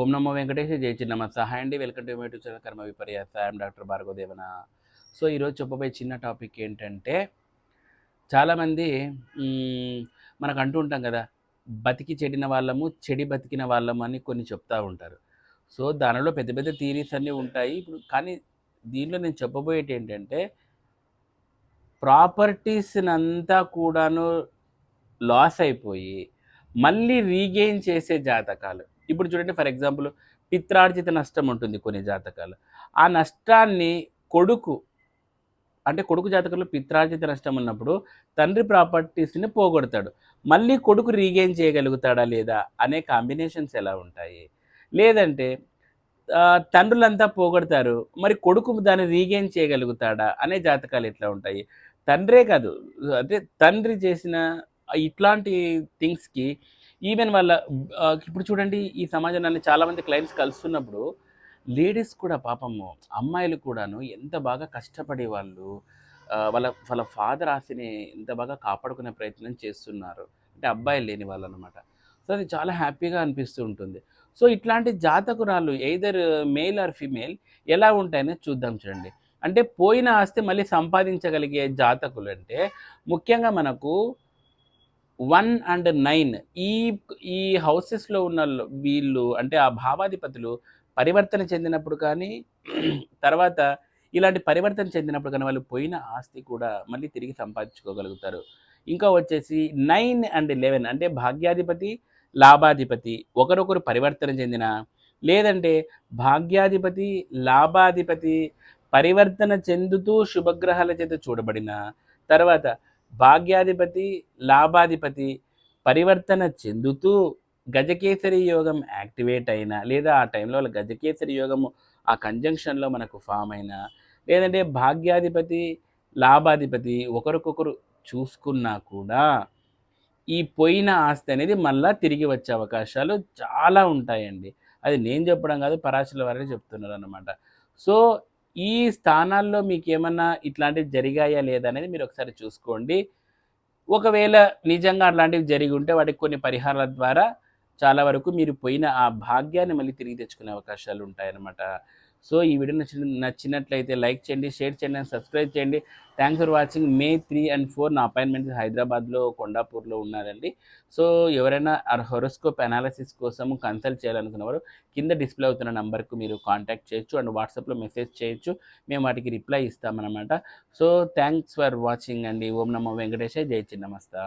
ఓం నమో వెంకటేష్ జై చిన్నమ్మ. సహాయ్ అండి. Welcome to YouTube channel Karma Viparyasa. I'm doctor Bhargavadevana. So ఈరోజు చెప్పబోయే చిన్న టాపిక్ ఏంటంటే చాలామంది మనకు అంటూ ఉంటాం కదా బతికి చెడిన వాళ్ళము చెడి బతికిన వాళ్ళము అని కొన్ని చెప్తూ ఉంటారు. సో దానిలో పెద్ద పెద్ద థీరీస్ అన్నీ ఉంటాయి. ఇప్పుడు కానీ దీనిలో నేను చెప్పబోయేటి ఏంటంటే ప్రాపర్టీస్ని అంతా కూడాను లాస్ అయిపోయి మళ్ళీ రీగెయిన్ చేసే జాతకాలు. ఇప్పుడు చూడండి ఫర్ ఎగ్జాంపుల్ పిత్రార్జిత నష్టం ఉంటుంది కొన్ని జాతకాలు. ఆ నష్టాన్ని కొడుకు అంటే కొడుకు జాతకంలో పిత్రార్జిత నష్టం ఉన్నప్పుడు తండ్రి ప్రాపర్టీస్ని పోగొడతాడు. మళ్ళీ కొడుకు రీగెయిన్ చేయగలుగుతాడా లేదా అనే కాంబినేషన్స్ ఎలా ఉంటాయి? లేదంటే తండ్రులంతా పోగొడతారు మరి కొడుకు దాన్ని రీగెయిన్ చేయగలుగుతాడా అనే జాతకాలు ఎట్లా ఉంటాయి? తండ్రే కాదు అంటే తండ్రి చేసిన ఇట్లాంటి థింగ్స్కి ఈవెన్ వాళ్ళ ఇప్పుడు చూడండి ఈ సమాజం నన్ను చాలామంది క్లయింట్స్ కలుస్తున్నప్పుడు లేడీస్ కూడా పాపము అమ్మాయిలు కూడాను ఎంత బాగా కష్టపడే వాళ్ళు వాళ్ళ వాళ్ళ ఫాదర్ ఆస్తిని ఎంత బాగా కాపాడుకునే ప్రయత్నం చేస్తున్నారు. అంటే అబ్బాయిలు లేని వాళ్ళు అనమాట సో అది చాలా హ్యాపీగా అనిపిస్తూ ఉంటుంది. సో ఇట్లాంటి జాతకురాలు ఎయిదర్ మేల్ ఆర్ ఫీమేల్ ఎలా ఉంటాయని చూద్దాం చూడండి. అంటే పోయిన ఆస్తి మళ్ళీ సంపాదించగలిగే జాతకులు అంటే ముఖ్యంగా మనకు వన్ అండ్ నైన్ ఈ ఈ హౌసెస్లో ఉన్న వీళ్ళు అంటే ఆ భావాధిపతులు పరివర్తన చెందినప్పుడు కానీ తర్వాత ఇలాంటి పరివర్తన చెందినప్పుడు కానీ వాళ్ళు పోయిన ఆస్తి కూడా మళ్ళీ తిరిగి సంపాదించుకోగలుగుతారు. ఇంకా వచ్చేసి నైన్ అండ్ లెవెన్ అంటే భాగ్యాధిపతి లాభాధిపతి ఒకరొకరు పరివర్తన చెందిన లేదంటే భాగ్యాధిపతి లాభాధిపతి పరివర్తన చెందుతూ శుభగ్రహాల చేత చూడబడిన తర్వాత భాగ్యాధిపతి లాభాధిపతి పరివర్తన చెందుతూ గజకేసరి యోగం యాక్టివేట్ అయినా లేదా ఆ టైంలో వాళ్ళ గజకేసరి యోగము ఆ కంజంక్షన్లో మనకు ఫామ్ అయినా లేదంటే భాగ్యాధిపతి లాభాధిపతి ఒకరికొకరు చూసుకున్నా కూడా ఈ పోయిన ఆస్తి అనేది మళ్ళా తిరిగి వచ్చే అవకాశాలు చాలా ఉంటాయండి. అది నేను చెప్పడం కాదు పరాశల వారే చెప్తున్నారు అనమాట సో ఈ స్థానాల్లో మీకు ఏమన్నా ఇట్లాంటివి జరిగాయా లేదా అనేది మీరు ఒకసారి చూసుకోండి. ఒకవేళ నిజంగా అట్లాంటివి జరిగి ఉంటే వాటికి కొన్ని పరిహారాల ద్వారా చాలా వరకు మీరు పోయిన ఆ భాగ్యాన్ని మళ్ళీ తిరిగి తెచ్చుకునే అవకాశాలు ఉంటాయన్నమాట. సో ఈ వీడియో నచ్చిన నచ్చినట్లయితే లైక్ చేయండి షేర్ చేయండి అండ్ సబ్స్క్రైబ్ చేయండి. Thanks for watching May three and four నా అపాయింట్మెంట్ హైదరాబాద్లో కొండాపూర్లో ఉన్నారండి. సో ఎవరైనా హొరోస్కోప్ అనాలిసిస్ కోసం కన్సల్ట్ చేయాలనుకున్నవారు కింద డిస్ప్లే అవుతున్న నెంబర్కు మీరు కాంటాక్ట్ చేయొచ్చు అండ్ వాట్సాప్లో మెసేజ్ చేయొచ్చు. మేము వాటికి రిప్లై ఇస్తామన్నమాట. సో థ్యాంక్స్ ఫర్ వాచింగ్ అండి. ఓం నమ వెంకటేశ. జై చిన్నమస్తా.